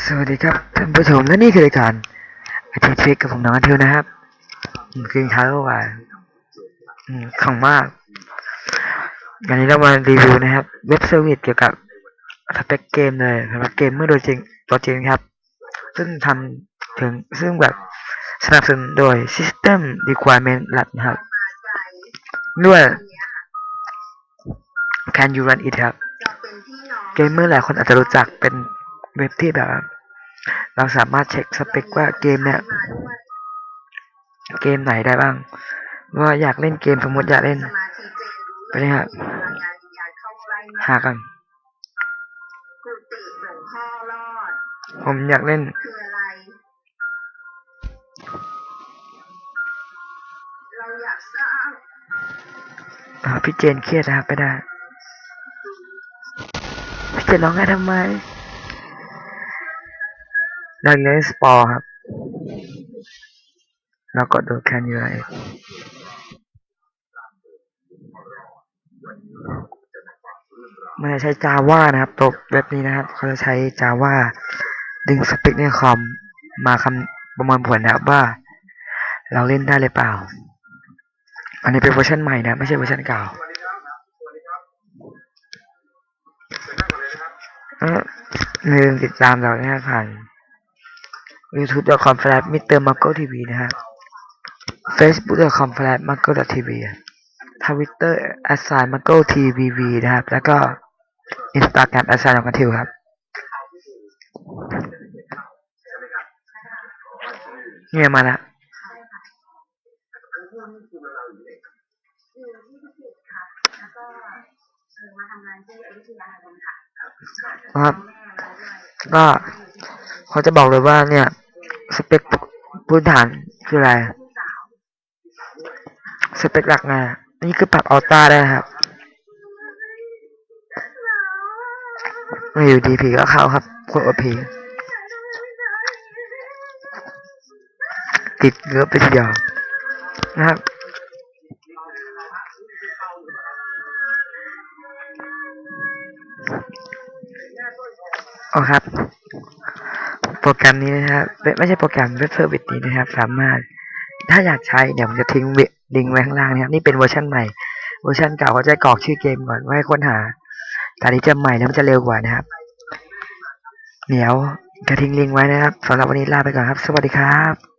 สวัสดีครับท่านผู้ชมและนี่คือรายการอาทิตย์ทริกกับผมน้องอาทิวนะครับอืมกินข้าวเข้าไปอืมของมากวันนี้เรามารีวิวนะครับ เว็บเซอร์วิสเกี่ยวกับสเปคเกมเลยสำหรับเกมเมื่อโดยจริงตัวจริงครับ ซึ่งทำถึงซึ่งแบบสนับสนุนโดย System Requirement Lab นะครับด้วย Can you run it ครับ เกมเมอร์หลายคนอาจจะรู้จักเป็น เว็บที่แบบเราสามารถเช็คสเปคว่าเกมเนี่ย เกมไหนได้บ้างว่าอยากเล่นเกมสมมติอยากเล่นไปเลยครับหากันผมอยากเล่นพี่เจนเครียดนะครับไม่ได้พี่เจนร้องไห้ทำไม อยากเล่นสปอร์ครับแล้วก็ดูแคนยูไมันจะใช้ Java นะครับตัวเว็บนี้นะครับ เขาจะใช้ Java ดึงสเปคในคอมมาคำประเมวลผลนะครับว่า เราเล่นได้หรือเปล่า อันนี้เป็นเวอร์ชันใหม่นะ ไม่ใช่เวอร์ชันเก่าเอออย่าลืมติดตามเรานะครับผ่าน youtube.com slash mr marco tv นะครับ facebook.com slash marco tv ทวิตเตอร์ assign marco tvv นะครับ แล้วก็ Instagram assign ของกันทิวครับ เนี่ยมาแล้วอยู่ที่พิจิตรค่ะแล้วก็เออมาทำงานะครับก็เขาจะบอกเลยว่าเนี่ย สเปคพื้นฐานคืออะไร สเปคหลักไงนนี้คือปรับอัลต้าได้ครับไม่อยู่ดีพีก็เข้าครับกดโอพีติดเงือบไปทีเดียวนะครับอ๋อครับ โปรแกรมนี้นะครับไม่ใช่โปรแกรมเว็บเซอร์วิสนี้นะครับ สามารถถ้าอยากใช้เดี๋ยวผมจะทิ้งลิงก์ไว้ข้างล่างนะครับ นี่เป็นเวอร์ชันใหม่ เวอร์ชันเก่าเขาจะกรอกชื่อเกมก่อนไว้ให้ค้นหาแต่นี้จะใหม่แล้วมันจะเร็วกว่านะครับเหนียวจะทิ้งลิงก์ไว้นะครับสำหรับวันนี้ลาไปก่อนครับ สวัสดีครับ